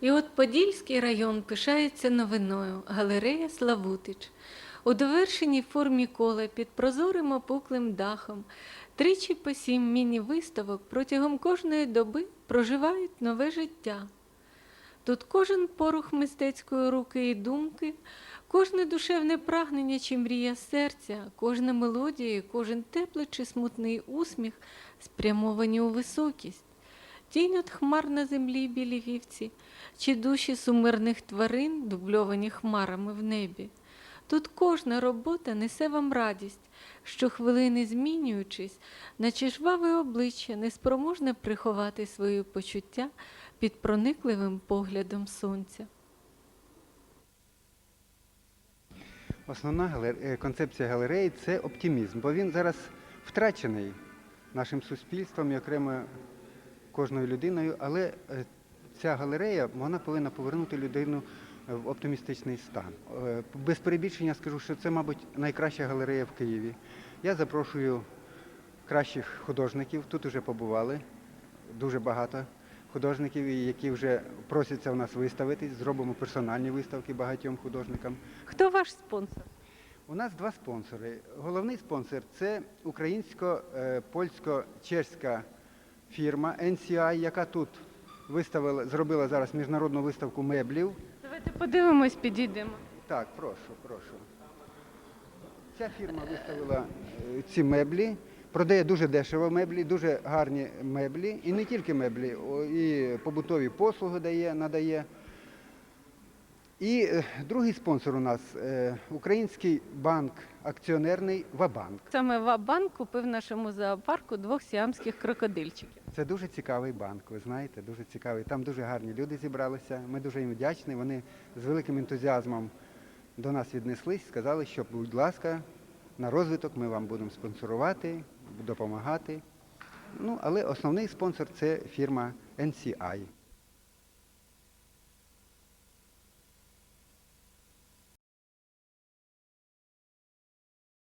І от Подільський район пишається новиною галерея Славутич. У довершеній формі кола під прозорим опуклим дахом тричі по сім міні-виставок протягом кожної доби проживають нове життя. Тут кожен порух мистецької руки і думки, кожне душевне прагнення чи мрія серця, кожна мелодія, кожен теплий чи смутний усміх спрямовані у високість. Тінь от хмар на землі білі вівці, чи душі сумирних тварин, дубльовані хмарами в небі. Тут кожна робота несе вам радість, щохвилини змінюючись, наче жваве обличчя неспроможне приховати свої почуття під проникливим поглядом сонця. Основна галер- е, концепція галереї це оптимізм, бо він зараз втрачений нашим суспільством і окремо кожною людиною, але е, ця галерея вона повинна повернути людину е, в оптимістичний стан. Е, Без перебільшення скажу, що це, мабуть, найкраща галерея в Києві. Я запрошую кращих художників, тут вже побували дуже багато художників, які вже просяться в нас виставитись. Зробимо персональні виставки багатьом художникам. Хто ваш спонсор? У нас два спонсори. Головний спонсор це українсько-польсько-чеська фірма NCI, яка тут виставила, зробила зараз міжнародну виставку меблів. Давайте подивимось, підійдемо. Так, прошу, прошу. Ця фірма виставила е, ці меблі, продає дуже дешево меблі, дуже гарні меблі. І не тільки меблі, і побутові послуги дає, надає. І е, другий спонсор у нас е, український банк акціонерний Вабанк. Саме Вабанк купив нашому зоопарку двох сіамських крокодильчиків. Це дуже цікавий банк, ви знаєте, дуже цікавий. Там дуже гарні люди зібралися. Ми дуже їм вдячні. Вони з великим ентузіазмом до нас віднеслись, сказали, що, будь ласка, на розвиток ми вам будемо спонсорувати, допомагати. Ну, але основний спонсор це фірма NCI.